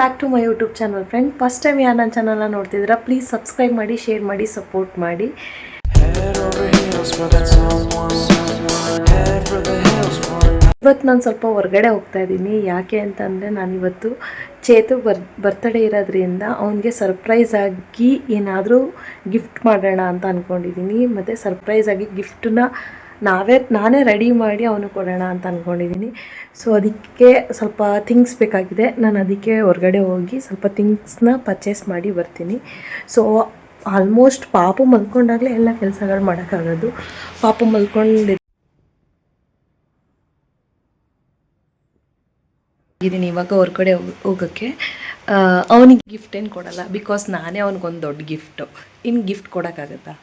Back to my YouTube channel friend first time ಯಾರು ನನ್ನ ಚಾನಲ್ನ ನೋಡ್ತಿದ್ದೀರಾ ಪ್ಲೀಸ್ ಸಬ್ಸ್ಕ್ರೈಬ್ ಮಾಡಿ ಶೇರ್ ಮಾಡಿ ಸಪೋರ್ಟ್ ಮಾಡಿ. ಇವತ್ತು ನಾನು ಸ್ವಲ್ಪ ಹೊರಗಡೆ ಹೋಗ್ತಾ ಇದ್ದೀನಿ. ಯಾಕೆ ಅಂತಂದರೆ ನಾನಿವತ್ತು ಚೇತು ಬರ್ ಬರ್ತಡೇ ಇರೋದ್ರಿಂದ ಅವನಿಗೆ ಸರ್ಪ್ರೈಸ್ ಆಗಿ ಏನಾದರೂ ಗಿಫ್ಟ್ ಮಾಡೋಣ ಅಂತ ಅಂದ್ಕೊಂಡಿದ್ದೀನಿ ಮತ್ತು ಸರ್ಪ್ರೈಸ್ ಆಗಿ ಗಿಫ್ಟನ್ನ ನಾವೇ, ನಾನೇ ರೆಡಿ ಮಾಡಿ ಅವನು ಕೊಡೋಣ ಅಂತ ಅಂದ್ಕೊಂಡಿದ್ದೀನಿ ಸೊ ಅದಕ್ಕೆ ಸ್ವಲ್ಪ ಥಿಂಗ್ಸ್ ಬೇಕಾಗಿದೆ. ನಾನು ಅದಕ್ಕೆ ಹೊರಗಡೆ ಹೋಗಿ ಸ್ವಲ್ಪ ಥಿಂಗ್ಸ್ನ ಪರ್ಚೇಸ್ ಮಾಡಿ ಬರ್ತೀನಿ. ಸೊ ಆಲ್ಮೋಸ್ಟ್ ಪಾಪು ಮಲ್ಕೊಂಡಾಗಲೇ ಎಲ್ಲ ಕೆಲಸಗಳು ಮಾಡೋಕ್ಕಾಗೋದು. ಪಾಪು ಮಲ್ಕೊಂಡು ಇದ್ದೀನಿ ಇವಾಗ ಹೊರ್ಗಡೆ ಹೋಗ್, ಹೋಗೋಕ್ಕೆ. ಅವನಿಗೆ ಗಿಫ್ಟ್ ಏನು ಕೊಡಲ್ಲ ಬಿಕಾಸ್ ನಾನೇ ಅವ್ನಿಗೊಂದು ದೊಡ್ಡ ಗಿಫ್ಟು ಇನ್ನು ಗಿಫ್ಟ್ ಕೊಡೋಕ್ಕಾಗತ್ತಾ?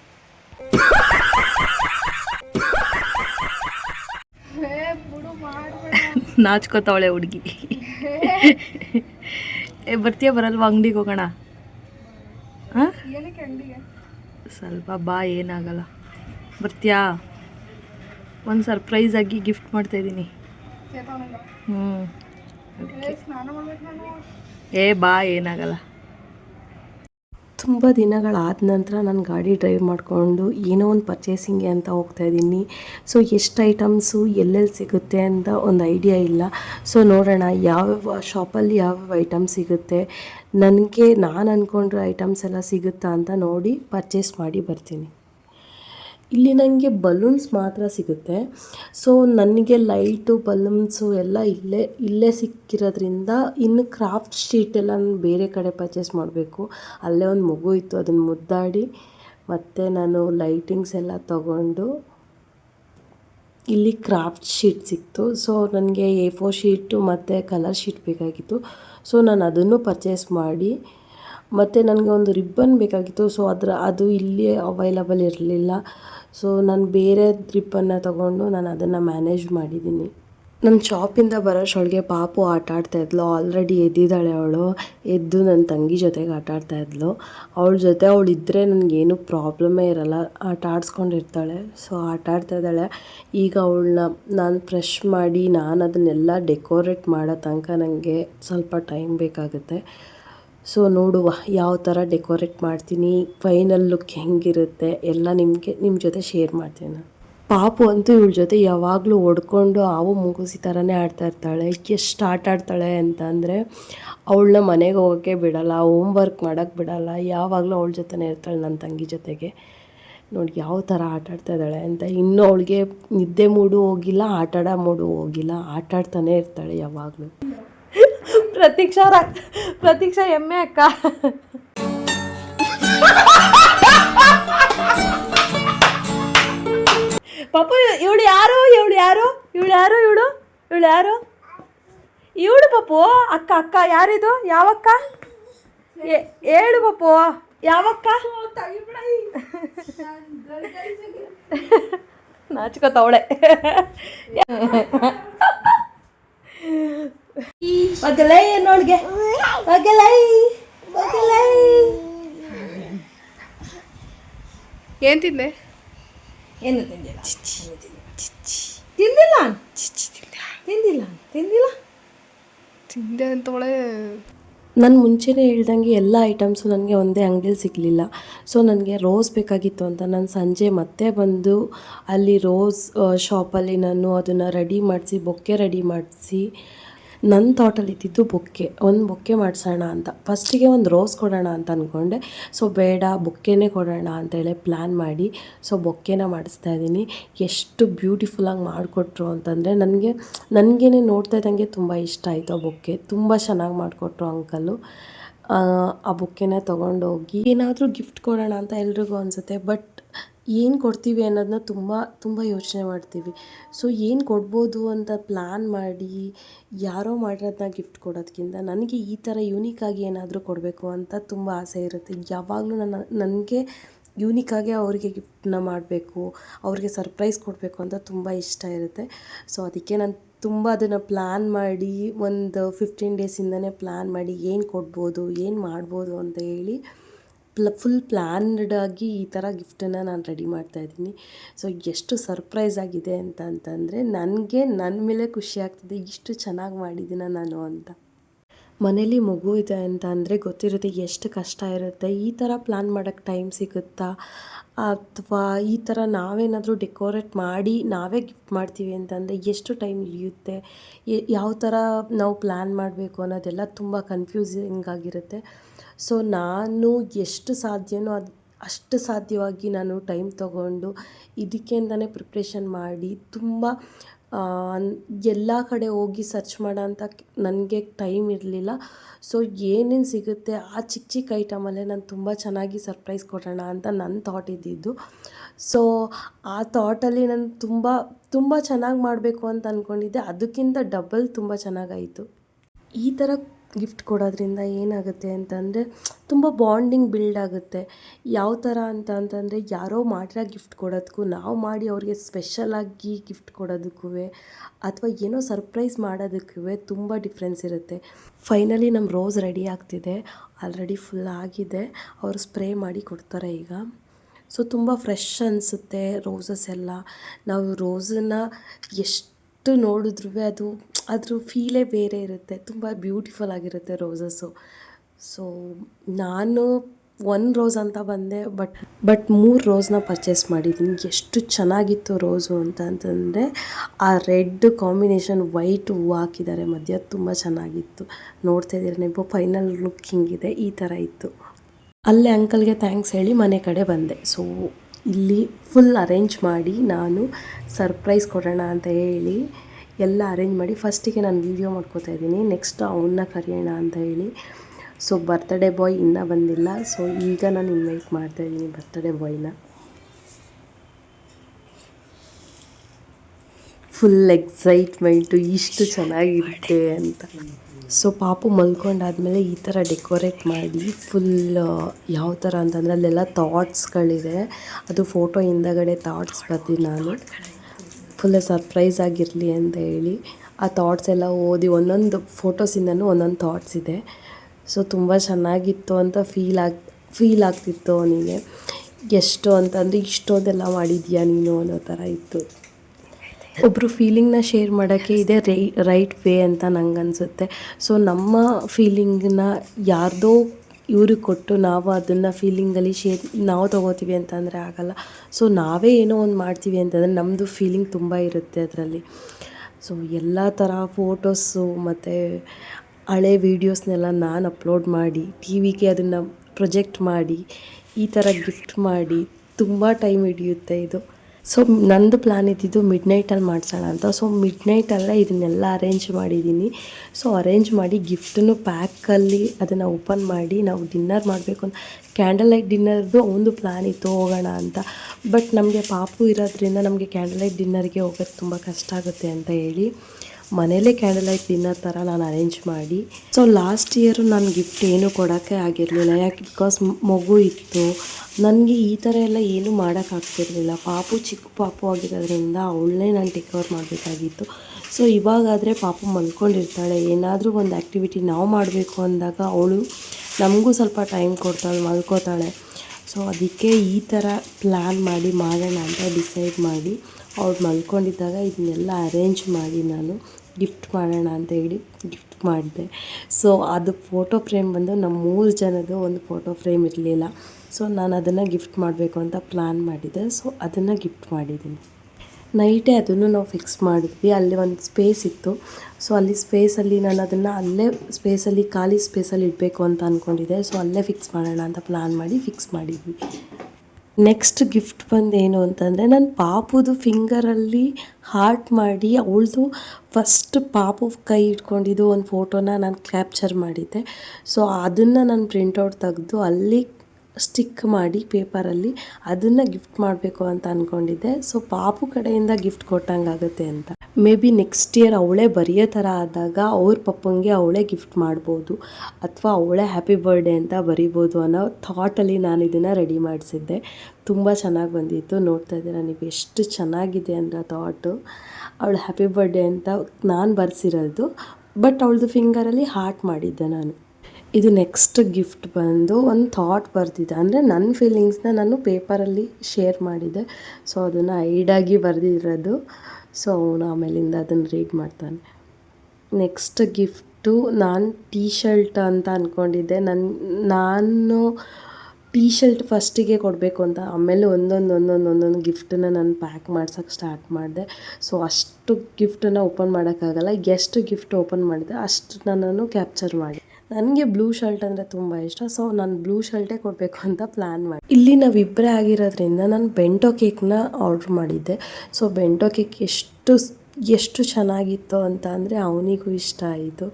ನಾಚ್ಕೋತಾವಳೆ ಹುಡುಗಿ. ಏ ಬರ್ತೀಯ? ಬರಲ್ವಾ? ಅಂಗಡಿಗೆ ಹೋಗೋಣ. ಹಾಂ? ಸ್ವಲ್ಪ ಬಾ ಏನಾಗಲ್ಲ. ಬರ್ತೀಯಾ? ಒಂದು ಸರ್ಪ್ರೈಸ್ ಆಗಿ ಗಿಫ್ಟ್ ಮಾಡ್ತಾಯಿದ್ದೀನಿ ಹ್ಞೂ ಏ ಬಾ ಏನಾಗಲ್ಲ. ತುಂಬ ದಿನಗಳಾದ ನಂತರ ನಾನು ಗಾಡಿ ಡ್ರೈವ್ ಮಾಡಿಕೊಂಡು ಏನೋ ಒಂದು ಪರ್ಚೇಸಿಂಗ್ಗೆ ಅಂತ ಹೋಗ್ತಾ ಇದ್ದೀನಿ. ಸೊ ಎಷ್ಟು ಐಟಮ್ಸು ಎಲ್ಲೆಲ್ಲಿ ಸಿಗುತ್ತೆ ಅಂತ ಒಂದು ಐಡಿಯಾ ಇಲ್ಲ. ಸೊ ನೋಡೋಣ ಯಾವ್ಯಾವ ಶಾಪಲ್ಲಿ ಯಾವ್ಯಾವ ಐಟಮ್ ಸಿಗುತ್ತೆ. ನನಗೆ ನಾನು ಅಂದ್ಕೊಂಡ್ರೆ ಐಟಮ್ಸ್ ಎಲ್ಲ ಸಿಗುತ್ತಾ ಅಂತ ನೋಡಿ ಪರ್ಚೇಸ್ ಮಾಡಿ ಬರ್ತೀನಿ. ಇಲ್ಲಿ ನನಗೆ ಬಲೂನ್ಸ್ ಮಾತ್ರ ಸಿಗುತ್ತೆ. ಸೊ ನನಗೆ ಲೈಟು ಬಲೂನ್ಸು ಎಲ್ಲ ಇಲ್ಲೇ ಇಲ್ಲೇ ಸಿಕ್ಕಿರೋದ್ರಿಂದ ಇನ್ನು ಕ್ರಾಫ್ಟ್ ಶೀಟ್ ಎಲ್ಲ ನಾನು ಬೇರೆ ಕಡೆ ಪರ್ಚೇಸ್ ಮಾಡಬೇಕು. ಅಲ್ಲೇ ಒಂದು ಮಗು ಇತ್ತು ಅದನ್ನು ಮುದ್ದಾಡಿ, ಮತ್ತು ನಾನು ಲೈಟಿಂಗ್ಸ್ ಎಲ್ಲ ತಗೊಂಡು ಇಲ್ಲಿ ಕ್ರಾಫ್ಟ್ ಶೀಟ್ ಸಿಕ್ತು. ಸೊ ನನಗೆ ಎ ಫೋರ್ ಶೀಟು ಮತ್ತು ಕಲರ್ ಶೀಟ್ ಬೇಕಾಗಿತ್ತು. ಸೊ ನಾನು ಅದನ್ನು ಪರ್ಚೇಸ್ ಮಾಡಿ, ಮತ್ತು ನನಗೆ ಒಂದು ರಿಬ್ಬನ್ ಬೇಕಾಗಿತ್ತು. ಸೊ ಅದರ, ಅದು ಇಲ್ಲಿ ಅವೈಲಬಲ್ ಇರಲಿಲ್ಲ. ಸೊ ನಾನು ಬೇರೆ ಟ್ರಿಪ್ಪನ್ನು ತಗೊಂಡು ನಾನು ಅದನ್ನು ಮ್ಯಾನೇಜ್ ಮಾಡಿದ್ದೀನಿ ನನ್ನ ಶಾಪಿಂದ ಬರೋಷ್ಟೊಳಗೆ ಪಾಪು ಆಟ ಆಡ್ತಾ ಇದ್ಲು. ಆಲ್ರೆಡಿ ಎದ್ದಿದ್ದಾಳೆ ಅವಳು. ಎದ್ದು ನನ್ನ ತಂಗಿ ಜೊತೆಗೆ ಆಟ ಆಡ್ತಾ ಇದ್ಲು. ಅವಳ ಜೊತೆ ಅವಳು ಇದ್ದರೆ ನನಗೇನು ಪ್ರಾಬ್ಲಮೇ ಇರಲ್ಲ. ಆಟ ಆಡಿಸ್ಕೊಂಡಿರ್ತಾಳೆ ಸೊ ಆಟ ಆಡ್ತಾ ಇದ್ದಾಳೆ. ಈಗ ಅವಳನ್ನ ನಾನು ಫ್ರೆಶ್ ಮಾಡಿ ನಾನು ಅದನ್ನೆಲ್ಲ ಡೆಕೋರೇಟ್ ಮಾಡೋ ತನಕ ನನಗೆ ಸ್ವಲ್ಪ ಟೈಮ್ ಬೇಕಾಗುತ್ತೆ. ಸೊ ನೋಡುವ ಯಾವ ಥರ ಡೆಕೋರೇಟ್ ಮಾಡ್ತೀನಿ, ಫೈನಲ್ ಲುಕ್ ಹೆಂಗಿರುತ್ತೆ, ಎಲ್ಲ ನಿಮಗೆ ನಿಮ್ಮ ಜೊತೆ ಶೇರ್ ಮಾಡ್ತೀನಿ ನಾನು. ಪಾಪು ಅಂತೂ ಇವಳ ಜೊತೆ ಯಾವಾಗಲೂ ಹೊಡ್ಕೊಂಡು ಹಾವು ಮುಗುಸಿ ಥರನೇ ಆಡ್ತಾ ಇರ್ತಾಳೆ. ಎಷ್ಟು ಆಟ ಆಡ್ತಾಳೆ ಅಂತ ಅಂದರೆ ಅವಳನ್ನ ಮನೆಗೆ ಹೋಗೋಕ್ಕೆ ಬಿಡಲ್ಲ ಹೋಮ್ ವರ್ಕ್ ಮಾಡೋಕ್ಕೆ ಬಿಡಲ್ಲ, ಯಾವಾಗಲೂ ಅವಳ ಜೊತೆನೇ ಇರ್ತಾಳೆ ನನ್ನ ತಂಗಿ ಜೊತೆಗೆ. ನೋಡಿ ಯಾವ ಥರ ಆಟ ಆಡ್ತಾ ಇದ್ದಾಳೆ ಅಂತ. ಇನ್ನೂ ಅವಳಿಗೆ ನಿದ್ದೆ ಮೂಡು ಹೋಗಿಲ್ಲ, ಆಟ ಆಡೋ ಮೂಡು ಹೋಗಿಲ್ಲ ಆಟಾಡ್ತಾನೆ ಇರ್ತಾಳೆ ಯಾವಾಗಲೂ. ಪ್ರತೀಕ್ಷಾ ರ- ಪ್ರತೀಕ್ಷಾ ಎಮ್ಮೆ ಅಕ್ಕ. ಪಾಪ ಇವಳು ಯಾರು? ಇವಳು ಯಾರು? ಇವಳು ಯಾರು ಇವಳು? ಇವಳು ಯಾರು? ಇವಳು ಪಾಪು? ಅಕ್ಕ ಅಕ್ಕ, ಯಾರಿದು? ಯಾವಕ್ಕ? ಹೇಳು ಪಾಪು? ಯಾವಕ್ಕ? ನಾಚ್ಕೋತಾವಳೆ ಮಗಲೈ ಅನ್ನೋಳ್ಗೆ ಮಗಲೈ ಮಗಲೈ ಏನ್ ತಿಂದೆ? ಏನು ತಿಂದಿಲ್ಲ. ತಿಂದಿಲ್ಲ. ತಿಂದಿಲ್ಲ? ತಿಂದಿಲ್ಲ? ತಿಂದೆ ಅಂತವಳೆ ನಾನು ಮುಂಚೆನೇ ಹೇಳ್ದಂಗೆ ಎಲ್ಲ ಐಟಮ್ಸು ನನಗೆ ಒಂದೇ ಅಂಗಡಿಯಲ್ಲಿ ಸಿಗಲಿಲ್ಲ. ಸೊ ನನಗೆ ರೋಸ್ ಬೇಕಾಗಿತ್ತು ಅಂತ ನಾನು ಸಂಜೆ ಮತ್ತೆ ಬಂದು ಅಲ್ಲಿ ರೋಸ್ ಶಾಪಲ್ಲಿ ನಾನು ಅದನ್ನು ರೆಡಿ ಮಾಡಿಸಿ ಬೊಕ್ಕೆ ರೆಡಿ ಮಾಡಿಸಿ ನನ್ನ ತೋಟಲ್ಲಿ ಇದ್ದಿದ್ದು ಬೊಕ್ಕೆ. ಒಂದು ಬೊಕ್ಕೆ ಮಾಡಿಸೋಣ ಅಂತ. ಫಸ್ಟಿಗೆ ಒಂದು ರೋಸ್ ಕೊಡೋಣ ಅಂತ ಅಂದ್ಕೊಂಡೆ ಸೊ ಬೇಡ, ಬೊಕ್ಕೆನೇ ಕೊಡೋಣ ಅಂತೇಳಿ ಪ್ಲ್ಯಾನ್ ಮಾಡಿ. ಸೊ ಬೊಕ್ಕೆನ ಮಾಡಿಸ್ತಾ ಇದ್ದೀನಿ. ಎಷ್ಟು ಬ್ಯೂಟಿಫುಲ್ಲಾಗಿ ಮಾಡಿಕೊಟ್ರು ಅಂತಂದರೆ ನನಗೆ, ನನಗೇನೆ ನೋಡ್ತಾ ಇದ್ದಂಗೆ ತುಂಬ ಇಷ್ಟ ಆಯಿತು ಆ ಬೊಕ್ಕೆ. ತುಂಬ ಚೆನ್ನಾಗಿ ಮಾಡಿಕೊಟ್ರು ಅಂಕಲ್ಲು ಆ ಬುಕ್ಕೆನ ತೊಗೊಂಡೋಗಿ ಏನಾದರೂ ಗಿಫ್ಟ್ ಕೊಡೋಣ ಅಂತ ಎಲ್ರಿಗೂ ಅನಿಸುತ್ತೆ. ಬಟ್ ಏನು ಕೊಡ್ತೀವಿ ಅನ್ನೋದನ್ನ ತುಂಬ ತುಂಬ ಯೋಚನೆ ಮಾಡ್ತೀವಿ. ಸೊ ಏನು ಕೊಡ್ಬೋದು ಅಂತ ಪ್ಲ್ಯಾನ್ ಮಾಡಿ, ಯಾರೋ ಮಾಡಿರೋದನ್ನ ಗಿಫ್ಟ್ ಕೊಡೋದಕ್ಕಿಂತ ನನಗೆ ಈ ಥರ ಯೂನಿಕಾಗಿ ಏನಾದರೂ ಕೊಡಬೇಕು ಅಂತ ತುಂಬ ಆಸೆ ಇರುತ್ತೆ. ಯಾವಾಗಲೂ ನನ್ನ, ನನಗೆ ಯೂನಿಕಾಗೆ ಅವರಿಗೆ ಗಿಫ್ಟನ್ನ ಮಾಡಬೇಕು, ಅವ್ರಿಗೆ ಸರ್ಪ್ರೈಸ್ ಕೊಡಬೇಕು ಅಂತ ತುಂಬ ಇಷ್ಟ ಇರುತ್ತೆ. ಸೊ ಅದಕ್ಕೆ ನಾನು ತುಂಬ ಅದನ್ನು ಪ್ಲ್ಯಾನ್ ಮಾಡಿ, ಒಂದು ಫಿಫ್ಟೀನ್ ಡೇಸಿಂದನೇ ಪ್ಲ್ಯಾನ್ ಮಾಡಿ ಏನು ಕೊಡ್ಬೋದು, ಏನು ಮಾಡ್ಬೋದು ಅಂತ ಹೇಳಿ ಪ್ಲ ಫುಲ್ ಪ್ಲ್ಯಾನ್ಡ್ ಆಗಿ ಈ ಥರ ಗಿಫ್ಟನ್ನು ನಾನು ರೆಡಿ ಮಾಡ್ತಾಯಿದ್ದೀನಿ ಸೊ ಎಷ್ಟು ಸರ್ಪ್ರೈಸ್ ಆಗಿದೆ ಅಂತ ಅಂತಂದರೆ, ನನಗೆ ನನ್ನ ಮೇಲೆ ಖುಷಿ ಆಗ್ತಿದೆ, ಇಷ್ಟು ಚೆನ್ನಾಗಿ ಮಾಡಿದ್ದೀನ ನಾನು ಅಂತ. ಮನೇಲಿ ಮಗು ಇದೆ ಅಂತ ಅಂದರೆ ಗೊತ್ತಿರುತ್ತೆ ಎಷ್ಟು ಕಷ್ಟ ಇರುತ್ತೆ. ಈ ಥರ ಪ್ಲ್ಯಾನ್ ಮಾಡೋಕ್ಕೆ ಟೈಮ್ ಸಿಗುತ್ತಾ? ಅಥವಾ ಈ ಥರ ನಾವೇನಾದರೂ ಡೆಕೋರೇಟ್ ಮಾಡಿ ನಾವೇ ಗಿಫ್ಟ್ ಮಾಡ್ತೀವಿ ಅಂತಂದರೆ ಎಷ್ಟು ಟೈಮ್ ಹಿಡಿಯುತ್ತೆ? ಯಾವ ಥರ ನಾವು ಪ್ಲ್ಯಾನ್ ಮಾಡಬೇಕು ಅನ್ನೋದೆಲ್ಲ ತುಂಬ ಕನ್ಫ್ಯೂಸಿಂಗ್ ಆಗಿರುತ್ತೆ. ಸೊ ನಾನು ಎಷ್ಟು ಸಾಧ್ಯನೋ ಅದು, ಅಷ್ಟು ಸಾಧ್ಯವಾಗಿ ನಾನು ಟೈಮ್ ತಗೊಂಡು ಇದಕ್ಕೆ ಅಂತಲೇ ಪ್ರಿಪ್ರೇಷನ್ ಮಾಡಿ ತುಂಬ ಎಲ್ಲ ಕಡೆ ಹೋಗಿ ಸರ್ಚ್ ಮಾಡೋ ಅಂಥ ನನಗೆ ಟೈಮ್ ಇರಲಿಲ್ಲ. ಸೊ ಏನೇನು ಸಿಗುತ್ತೆ ಆ ಚಿಕ್ಕ ಚಿಕ್ಕ ಐಟಮಲ್ಲೇ ನಾನು ತುಂಬ ಚೆನ್ನಾಗಿ ಸರ್ಪ್ರೈಸ್ ಕೊಡೋಣ ಅಂತ ನನ್ನ ಥಾಟ್ ಇದ್ದಿದ್ದು. ಸೊ ಆ ಥಾಟಲ್ಲಿ ನಾನು ತುಂಬ ತುಂಬ ಚೆನ್ನಾಗಿ ಮಾಡಬೇಕು ಅಂತ ಅಂದ್ಕೊಂಡಿದ್ದೆ ಅದಕ್ಕಿಂತ ಡಬಲ್ ತುಂಬ ಚೆನ್ನಾಗಾಯಿತು. ಈ ಥರ ಗಿಫ್ಟ್ ಕೊಡೋದ್ರಿಂದ ಏನಾಗುತ್ತೆ ಅಂತಂದರೆ ತುಂಬ ಬಾಂಡಿಂಗ್ ಬಿಲ್ಡ್ ಆಗುತ್ತೆ. ಯಾವ ಥರ ಅಂತ ಅಂತಂದರೆ ಯಾರೋ ಮಾಡಿರೋ ಗಿಫ್ಟ್ ಕೊಡೋದಕ್ಕೂ ನಾವು ಮಾಡಿ ಅವ್ರಿಗೆ ಸ್ಪೆಷಲಾಗಿ ಗಿಫ್ಟ್ ಕೊಡೋದಕ್ಕೂ ಅಥವಾ ಏನೋ ಸರ್ಪ್ರೈಸ್ ಮಾಡೋದಕ್ಕೂ ತುಂಬ ಡಿಫ್ರೆನ್ಸ್ ಇರುತ್ತೆ. ಫೈನಲಿ ನಮ್ಮ ರೋಸ್ ರೆಡಿ ಆಗ್ತಿದೆ ಆಲ್ರೆಡಿ ಫುಲ್ ಆಗಿದೆ, ಅವರು ಸ್ಪ್ರೇ ಮಾಡಿ ಕೊಡ್ತಾರೆ ಈಗ. ಸೊ ತುಂಬ ಫ್ರೆಶ್ ಅನಿಸುತ್ತೆ ರೋಸಸ್ ಎಲ್ಲ. ನಾವು ರೋಸನ್ನು ಎಷ್ಟು ನೋಡಿದ್ರೂ ಅದು ಅದ್ರ ಫೀಲೇ ಬೇರೆ ಇರುತ್ತೆ. ತುಂಬ ಬ್ಯೂಟಿಫುಲ್ ಆಗಿರುತ್ತೆ ರೋಸಸ್ಸು ಸೊ ನಾನು ಒನ್ ರೋಸ್ ಅಂತ ಬಂದೆ ಬಟ್ ಬಟ್ ಮೂರು ರೋಸ್ನ ಪರ್ಚೇಸ್ ಮಾಡಿದ್ದೀನಿ ಎಷ್ಟು ಚೆನ್ನಾಗಿತ್ತು ರೋಸು ಅಂತ ಅಂತಂದರೆ, ಆ ರೆಡ್ ಕಾಂಬಿನೇಷನ್ ವೈಟ್ ಹೂ ಹಾಕಿದ್ದಾರೆ ಮಧ್ಯ. ತುಂಬ ಚೆನ್ನಾಗಿತ್ತು. ನೋಡ್ತಾ ಇದ್ದೀರ ನೀವು? ಫೈನಲ್ ಲುಕ್ ಹಿಂಗಿದೆ. ಈ ಥರ ಇತ್ತು. ಅಲ್ಲೇ ಅಂಕಲ್ಗೆ ಥ್ಯಾಂಕ್ಸ್ ಹೇಳಿ ಮನೆ ಕಡೆ ಬಂದೆ. ಸೊ ಇಲ್ಲಿ ಫುಲ್ ಅರೇಂಜ್ ಮಾಡಿ ನಾನು ಸರ್ಪ್ರೈಸ್ ಕೊಡೋಣ ಅಂತ ಹೇಳಿ ಎಲ್ಲ ಅರೇಂಜ್ ಮಾಡಿ ಫಸ್ಟಿಗೆ ನಾನು ವೀಡಿಯೋ ಮಾಡ್ಕೋತಾ ಇದ್ದೀನಿ. ನೆಕ್ಸ್ಟ್ ಅವನ್ನ ಕರೆಯೋಣ ಅಂತ ಹೇಳಿ. ಸೊ ಬರ್ತ್ಡೇ ಬಾಯ್ ಇನ್ನೂ ಬಂದಿಲ್ಲ. ಸೊ ಈಗ ನಾನು ಇನ್ವೈಟ್ ಮಾಡ್ತಾ ಇದ್ದೀನಿ ಬರ್ತ್ಡೇ ಬಾಯ್ನ ಫುಲ್ ಎಕ್ಸೈಟ್ಮೆಂಟು ಇಷ್ಟು ಚೆನ್ನಾಗಿರುತ್ತೆ ಅಂತ. ಸೊ ಪಾಪು ಮಲ್ಕೊಂಡಾದಮೇಲೆ ಈ ಥರ ಡೆಕೋರೇಟ್ ಮಾಡಿ ಫುಲ್ ಯಾವ ಥರ ಅಂತಂದರೆ ಅಲ್ಲೆಲ್ಲ ಥಾಟ್ಸ್ಗಳಿದೆ ಅದು ಫೋಟೋ ಹಿಂದಗಡೆ ಥಾಟ್ಸ್ ಬರ್ತೀನಿ ನಾನು. ಫುಲ್ ಸರ್ಪ್ರೈಸ್ ಆಗಿರಲಿ ಅಂತ ಹೇಳಿ ಆ ಥಾಟ್ಸ್ ಎಲ್ಲ ಓದಿ ಒಂದೊಂದು ಫೋಟೋಸಿಂದನೂ ಒಂದೊಂದು ಥಾಟ್ಸ್ ಇದೆ. ಸೊ ತುಂಬ ಚೆನ್ನಾಗಿತ್ತು ಅಂತ ಫೀಲ್ ಆಗ್ ಫೀಲ್ ಆಗ್ತಿತ್ತು ಅವನಿಗೆ. ಎಷ್ಟು ಅಂತಂದರೆ ಇಷ್ಟೊಂದೆಲ್ಲ ಮಾಡಿದ್ಯಾ ನೀನು ಅನ್ನೋ ಥರ ಇತ್ತು. ಒಬ್ಬರು ಫೀಲಿಂಗ್ನ ಶೇರ್ ಮಾಡೋಕ್ಕೆ ಇದೇ ರೈ ರೈಟ್ ವೇ ಅಂತ ನಂಗೆ ಅನಿಸುತ್ತೆ ಸೊ ನಮ್ಮ ಫೀಲಿಂಗ್ನ ಯಾರ್ದೋ ಇವ್ರಿಗೆ ಕೊಟ್ಟು ನಾವು ಅದನ್ನು ಫೀಲಿಂಗಲ್ಲಿ ಶೇರ್ ನಾವು ತೊಗೋತೀವಿ ಅಂತಂದರೆ ಆಗಲ್ಲ. ಸೊ ನಾವೇ ಏನೋ ಒಂದು ಮಾಡ್ತೀವಿ ಅಂತಂದರೆ ನಮ್ಮದು ಫೀಲಿಂಗ್ ತುಂಬ ಇರುತ್ತೆ ಅದರಲ್ಲಿ. ಸೊ ಎಲ್ಲ ಥರ ಫೋಟೋಸು ಮತ್ತು ಹಳೆ ವೀಡಿಯೋಸ್ನೆಲ್ಲ ನಾನು ಅಪ್ಲೋಡ್ ಮಾಡಿ ಟಿ ವಿಗೆ ಅದನ್ನು ಪ್ರೊಜೆಕ್ಟ್ ಮಾಡಿ, ಈ ಥರ ಗಿಫ್ಟ್ ಮಾಡಿ, ತುಂಬ ಟೈಮ್ ಹಿಡಿಯುತ್ತೆ ಇದು. ಸೊ ನಂದು ಪ್ಲ್ಯಾನ್ ಇದ್ದಿದ್ದು ಮಿಡ್ ನೈಟಲ್ಲಿ ಮಾಡಿಸೋಣ ಅಂತ. ಸೊ ಮಿಡ್ ನೈಟಲ್ಲೇ ಇದನ್ನೆಲ್ಲ ಅರೇಂಜ್ ಮಾಡಿದ್ದೀನಿ. ಸೊ ಅರೇಂಜ್ ಮಾಡಿ ಗಿಫ್ಟನ್ನು ಪ್ಯಾಕಲ್ಲಿ ಅದನ್ನು ಓಪನ್ ಮಾಡಿ ನಾವು ಡಿನ್ನರ್ ಮಾಡಬೇಕು ಅಂತ. ಕ್ಯಾಂಡಲ್ ಲೈಟ್ ಡಿನ್ನರ್ದು ಒಂದು ಪ್ಲ್ಯಾನ್ ಇತ್ತು, ಹೋಗೋಣ ಅಂತ. ಬಟ್ ನಮಗೆ ಪಾಪು ಇರೋದ್ರಿಂದ ನಮಗೆ ಕ್ಯಾಂಡಲ್ ಲೈಟ್ ಡಿನ್ನರ್ಗೆ ಹೋಗೋದು ತುಂಬ ಕಷ್ಟ ಆಗುತ್ತೆ ಅಂತ ಹೇಳಿ. ಮನೇಲೇ ಕ್ಯಾಂಡಲ್ ಲೈಟ್ ಡಿನ್ನರ್ ಥರ ನಾನು ಅರೇಂಜ್ ಮಾಡಿ. ಸೊ ಲಾಸ್ಟ್ ಇಯರು ನಾನು ಗಿಫ್ಟ್ ಏನು ಕೊಡೋಕ್ಕೆ ಆಗಿರಲಿಲ್ಲ. ಯಾಕೆ? ಬಿಕಾಸ್ ಮಗು ಇತ್ತು. ನನಗೆ ಈ ಥರ ಎಲ್ಲ ಏನೂ ಮಾಡೋಕ್ಕಾಗ್ತಿರಲಿಲ್ಲ ಪಾಪು ಚಿಕ್ಕ ಪಾಪು ಆಗಿರೋದ್ರಿಂದ ಅವಳನ್ನೇ ನಾನು ಟೇಕ್ ಮಾಡಬೇಕಾಗಿತ್ತು. ಸೊ ಇವಾಗಾದರೆ ಪಾಪು ಮಲ್ಕೊಂಡಿರ್ತಾಳೆ. ಏನಾದರೂ ಒಂದು ಆ್ಯಕ್ಟಿವಿಟಿ ನಾವು ಮಾಡಬೇಕು ಅಂದಾಗ ಅವಳು ನಮಗೂ ಸ್ವಲ್ಪ ಟೈಮ್ ಕೊಡ್ತಾಳೆ, ಮಲ್ಕೋತಾಳೆ. ಸೊ ಅದಕ್ಕೆ ಈ ಥರ ಪ್ಲ್ಯಾನ್ ಮಾಡಿ ಮಾಡೋಣ ಅಂತ ಡಿಸೈಡ್ ಮಾಡಿ. ಅವ್ಳು ಮಲ್ಕೊಂಡಿದ್ದಾಗ ಇದನ್ನೆಲ್ಲ ಅರೇಂಜ್ ಮಾಡಿ ನಾನು. ಗಿಫ್ಟ್ ಮಾಡೋಣ ಅಂತ ಹೇಳಿ ಗಿಫ್ಟ್ ಮಾಡಿದೆ. ಸೊ ಅದು ಫೋಟೋ ಫ್ರೇಮ್ ಬಂದು ನಮ್ಮ ಮೂರು ಜನದ್ದು ಒಂದು ಫೋಟೋ ಫ್ರೇಮ್ ಇರಲಿಲ್ಲ. ಸೊ ನಾನು ಅದನ್ನು ಗಿಫ್ಟ್ ಮಾಡಬೇಕು ಅಂತ ಪ್ಲ್ಯಾನ್ ಮಾಡಿದ್ದೆ ಸೊ ಅದನ್ನು ಗಿಫ್ಟ್ ಮಾಡಿದ್ದೀನಿ. ನೈಟೇ ಅದನ್ನು ನಾವು ಫಿಕ್ಸ್ ಮಾಡಿದ್ವಿ. ಅಲ್ಲಿ ಒಂದು ಸ್ಪೇಸ್ ಇತ್ತು. ಸೊ ಅಲ್ಲಿ ಸ್ಪೇಸಲ್ಲಿ ನಾನು ಅದನ್ನು ಅಲ್ಲೇ ಸ್ಪೇಸಲ್ಲಿ ಖಾಲಿ ಸ್ಪೇಸಲ್ಲಿ ಇಡಬೇಕು ಅಂತ ಅಂದ್ಕೊಂಡಿದ್ದೆ ಸೊ ಅಲ್ಲೇ ಫಿಕ್ಸ್ ಮಾಡೋಣ ಅಂತ ಪ್ಲ್ಯಾನ್ ಮಾಡಿ ಫಿಕ್ಸ್ ಮಾಡಿದ್ವಿ. ನೆಕ್ಸ್ಟ್ ಗಿಫ್ಟ್ ಬಂದು ಏನು ಅಂತಂದರೆ ನನ್ನ ಪಾಪುದು ಫಿಂಗರಲ್ಲಿ ಹಾರ್ಟ್ ಮಾಡಿ ಅವಳದು ಫಸ್ಟ್ ಪಾಪು ಕೈ ಇಟ್ಕೊಂಡಿದ್ದು ಒಂದು ಫೋಟೋನ ನಾನು ಕ್ಯಾಪ್ಚರ್ ಮಾಡಿದ್ದೆ. ಸೊ ಅದನ್ನು ನಾನು ಪ್ರಿಂಟೌಟ್ ತೆಗೆದು ಅಲ್ಲಿ ಸ್ಟಿಕ್ ಮಾಡಿ ಪೇಪರಲ್ಲಿ ಅದನ್ನು ಗಿಫ್ಟ್ ಮಾಡಬೇಕು ಅಂತ ಅಂದ್ಕೊಂಡಿದ್ದೆ ಸೊ ಪಾಪು ಕಡೆಯಿಂದ ಗಿಫ್ಟ್ ಕೊಟ್ಟಂಗಾಗುತ್ತೆ ಅಂತ. ಮೇ ಬಿ ನೆಕ್ಸ್ಟ್ ಇಯರ್ ಅವಳೇ ಬರೆಯೋ ಥರ ಆದಾಗ ಅವ್ರ ಪಪ್ಪಂಗೆ ಅವಳೇ ಗಿಫ್ಟ್ ಮಾಡ್ಬೋದು ಅಥವಾ ಅವಳೇ ಹ್ಯಾಪಿ ಬರ್ಡೇ ಅಂತ ಬರಿಬೋದು ಅನ್ನೋ ಥಾಟಲ್ಲಿ ನಾನು ಇದನ್ನು ರೆಡಿ ಮಾಡಿಸಿದ್ದೆ. ತುಂಬ ಚೆನ್ನಾಗಿ ಬಂದಿತ್ತು. ನೋಡ್ತಾ ಇದ್ದೀರಾ ನೀವು ಎಷ್ಟು ಚೆನ್ನಾಗಿದೆ ಅಂದರೆ ಥಾಟು ಅವಳು ಹ್ಯಾಪಿ ಬರ್ಡೇ ಅಂತ ನಾನು ಬರೆಸಿರೋದು ಬಟ್ ಅವಳದು ಫಿಂಗರಲ್ಲಿ ಹಾರ್ಟ್ ಮಾಡಿದ್ದೆ ನಾನು. ಇದು ನೆಕ್ಸ್ಟ್ ಗಿಫ್ಟ್ ಬಂದು ಒಂದು ಥಾಟ್ ಬರ್ತಿದೆ ಅಂದರೆ ನನ್ನ ಫೀಲಿಂಗ್ಸ್ನ ನಾನು ಪೇಪರಲ್ಲಿ ಶೇರ್ ಮಾಡಿದ್ದೆ. ಸೊ ಅದನ್ನು ಐಡಾಗಿ ಬರೆದಿರೋದು. ಸೊ ಅವನು ಆಮೇಲಿಂದ ಅದನ್ನು ರೀಡ್ ಮಾಡ್ತಾನೆ. ನೆಕ್ಸ್ಟ್ ಗಿಫ್ಟ್ ನಾನು ಟೀ ಶರ್ಟ್ ಅಂತ ಅಂದ್ಕೊಂಡಿದ್ದೆ ನನ್ನ ನಾನು ಟೀ ಶರ್ಟ್ ಫಸ್ಟಿಗೆ ಕೊಡಬೇಕು ಅಂತ. ಆಮೇಲೆ ಒಂದೊಂದು ಒಂದೊಂದು ಒಂದೊಂದು ಗಿಫ್ಟನ್ನು ನಾನು ಪ್ಯಾಕ್ ಮಾಡ್ಸೋಕ್ಕೆ ಸ್ಟಾರ್ಟ್ ಮಾಡಿದೆ. ಸೊ ಅಷ್ಟು ಗಿಫ್ಟನ್ನು ಓಪನ್ ಮಾಡೋಕ್ಕಾಗಲ್ಲ. ಎಷ್ಟು ಗಿಫ್ಟ್ ಓಪನ್ ಮಾಡಿದೆ ಅಷ್ಟನ್ನ ನಾನು ಕ್ಯಾಪ್ಚರ್ ಮಾಡಿ. ನನಗೆ ಬ್ಲೂ ಶರ್ಟ್ ಅಂದರೆ ತುಂಬ ಇಷ್ಟ, ಸೊ ನಾನು ಬ್ಲೂ ಶರ್ಟೇ ಕೊಡಬೇಕು ಅಂತ ಪ್ಲ್ಯಾನ್ ಮಾಡಿ. ಇಲ್ಲಿ ನಾವಿಬ್ಬರೇ ಆಗಿರೋದ್ರಿಂದ ನಾನು ಬೆಂಟೋ ಕೇಕ್ನ ಆರ್ಡ್ರ್ ಮಾಡಿದ್ದೆ. ಸೊ ಬೆಂಟೋ ಕೇಕ್ ಎಷ್ಟು ಎಷ್ಟು ಚೆನ್ನಾಗಿತ್ತು ಅಂತ ಅಂದರೆ ಅವನಿಗೂ ಇಷ್ಟ ಆಯಿತು.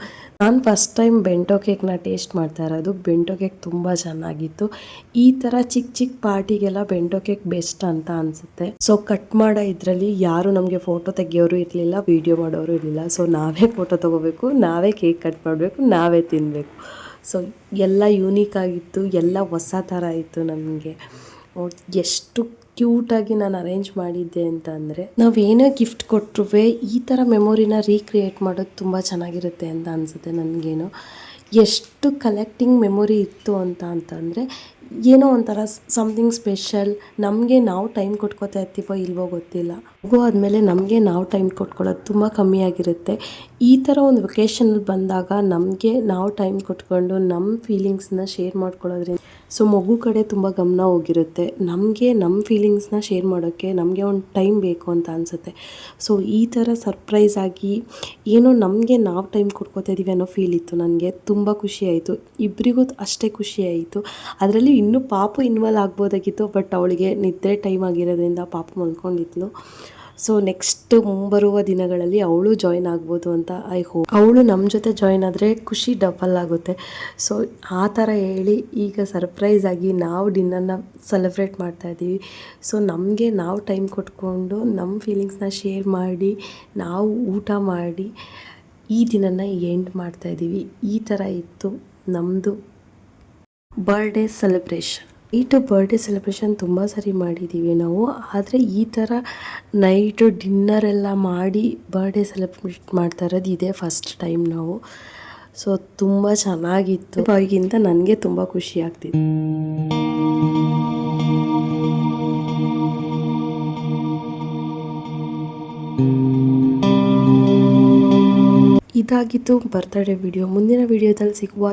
ನಾನು ಫಸ್ಟ್ ಟೈಮ್ ಬೆಂಟೋ ಕೇಕ್ನ ಟೇಸ್ಟ್ ಮಾಡ್ತಾ ಇರೋದು. ಬೆಂಟೋ ಕೇಕ್ ತುಂಬ ಚೆನ್ನಾಗಿತ್ತು. ಈ ಥರ ಚಿಕ್ಕ ಚಿಕ್ಕ ಪಾರ್ಟಿಗೆಲ್ಲ ಬೆಂಟೋ ಕೇಕ್ ಬೆಸ್ಟ್ ಅಂತ ಅನಿಸುತ್ತೆ. ಸೊ ಕಟ್ ಮಾಡೋ ಇದರಲ್ಲಿ ಯಾರು ನಮಗೆ ಫೋಟೋ ತೆಗಿಯೋರು ಇರಲಿಲ್ಲ ವೀಡಿಯೋ ಮಾಡೋರು ಇರಲಿಲ್ಲ. ಸೊ ನಾವೇ ಫೋಟೋ ತೊಗೋಬೇಕು, ನಾವೇ ಕೇಕ್ ಕಟ್ ಮಾಡಬೇಕು, ನಾವೇ ತಿನ್ನಬೇಕು ಸೊ ಎಲ್ಲ ಯೂನಿಕ್ ಆಗಿತ್ತು, ಎಲ್ಲ ಹೊಸ ಥರ ಇತ್ತು ನಮಗೆ. ಎಷ್ಟು ಕ್ಯೂಟಾಗಿ ನಾನು ಅರೇಂಜ್ ಮಾಡಿದ್ದೆ ಅಂತ ಅಂದರೆ ನಾವೇನೇ ಗಿಫ್ಟ್ ಕೊಟ್ಟರು ಈ ಥರ ಮೆಮೊರಿನ ರೀಕ್ರಿಯೇಟ್ ಮಾಡೋದು ತುಂಬ ಚೆನ್ನಾಗಿರುತ್ತೆ ಅಂತ ಅನಿಸುತ್ತೆ ನನಗೇನು. ಎಷ್ಟು ಕಲೆಕ್ಟಿಂಗ್ ಮೆಮೊರಿ ಇತ್ತು ಅಂತ ಅಂತಂದರೆ ಏನೋ ಒಂಥರ ಸಮಥಿಂಗ್ ಸ್ಪೆಷಲ್ ನಮಗೆ ನಾವು ಟೈಮ್ ಕೊಟ್ಕೋತಾ ಇರ್ತೀವೋ ಇಲ್ವೋ ಗೊತ್ತಿಲ್ಲ. ಹೋಗೋ ಆದಮೇಲೆ ನಮಗೆ ನಾವು ಟೈಮ್ ಕೊಟ್ಕೊಳ್ಳೋದು ತುಂಬ ಕಮ್ಮಿ ಆಗಿರುತ್ತೆ. ಈ ಥರ ಒಂದು ವೆಕೇಷನಲ್ಲಿ ಬಂದಾಗ ನಮಗೆ ನಾವು ಟೈಮ್ ಕೊಟ್ಕೊಂಡು ನಮ್ಮ ಫೀಲಿಂಗ್ಸ್ನ ಶೇರ್ ಮಾಡ್ಕೊಳ್ಳೋದ್ರಿಂದ ಸೊ ಮಗು ಕಡೆ ತುಂಬ ಗಮನ ಹೋಗಿರುತ್ತೆ. ನಮಗೆ ನಮ್ಮ ಫೀಲಿಂಗ್ಸ್ನ ಶೇರ್ ಮಾಡೋಕ್ಕೆ ನಮಗೆ ಒಂದು ಟೈಮ್ ಬೇಕು ಅಂತ ಅನಿಸುತ್ತೆ. ಸೊ ಈ ಥರ ಸರ್ಪ್ರೈಸ್ ಆಗಿ ಏನೋ ನಮಗೆ ನಾವು ಟೈಮ್ ಕೊಟ್ಕೋತಾ ಇದೀವಿ ಅನ್ನೋ ಫೀಲ್ ಇತ್ತು ನನಗೆ. ತುಂಬ ಖುಷಿ ಆಯಿತು. ಇಬ್ಬರಿಗೂ ಅಷ್ಟೇ ಖುಷಿ ಆಯಿತು. ಅದರಲ್ಲಿ ಇನ್ನೂ ಪಾಪು ಇನ್ವಾಲ್ವ್ ಆಗ್ಬೋದಾಗಿತ್ತು ಬಟ್ ಅವಳಿಗೆ ನಿದ್ರೆ ಟೈಮ್ ಆಗಿರೋದ್ರಿಂದ ಪಾಪು ಮಲ್ಕೊಂಡಿದ್ಲು. ಸೊ ನೆಕ್ಸ್ಟ್ ಮುಂಬರುವ ದಿನಗಳಲ್ಲಿ ಅವಳು ಜಾಯ್ನ್ ಆಗ್ಬೋದು ಅಂತ ಐ ಹೋಪ್ ಅವಳು ನಮ್ಮ ಜೊತೆ ಜಾಯ್ನ್ ಆದರೆ ಖುಷಿ ಡಬಲ್ ಆಗುತ್ತೆ. ಸೊ ಆ ಥರ ಹೇಳಿ ಈಗ ಸರ್ಪ್ರೈಸ್ ಆಗಿ ನಾವು ಡಿನ್ನರ್ನ ಸೆಲೆಬ್ರೇಟ್ ಮಾಡ್ತಾ ಇದ್ದೀವಿ. ಸೊ ನಮಗೆ ನಾವು ಟೈಮ್ ಕೊಟ್ಕೊಂಡು ನಮ್ಮ ಫೀಲಿಂಗ್ಸ್ನ ಶೇರ್ ಮಾಡಿ, ನಾವು ಊಟ ಮಾಡಿ ಈ ದಿನನ ಎಂಡ್ ಮಾಡ್ತಾ ಇದ್ದೀವಿ. ಈ ಥರ ಇತ್ತು ನಮ್ಮದು birthday celebration night birthday celebration ತುಂಬ ಸರಿ ಮಾಡಿದ್ದೀವಿ ನಾವು. ಆದರೆ ಈ ಥರ ನೈಟು ಡಿನ್ನರ್ ಎಲ್ಲ ಮಾಡಿ ಬರ್ಡೇ ಸೆಲೆಬ್ರೇಟ್ ಮಾಡ್ತಾ ಇರೋದು ಇದೇ ಫಸ್ಟ್ ಟೈಮ್ ನಾವು. ಸೊ ತುಂಬ ಚೆನ್ನಾಗಿತ್ತು. ಅವಾಗಿಂತ ನನಗೆ ತುಂಬ ಖುಷಿ ಆಗ್ತಿತ್ತು. ಇದಾಗಿತ್ತು ಬರ್ತ್ಡೇ ವಿಡಿಯೋ ಮುಂದಿನ ವಿಡಿಯೋದಲ್ಲಿ ಸಿಗುವ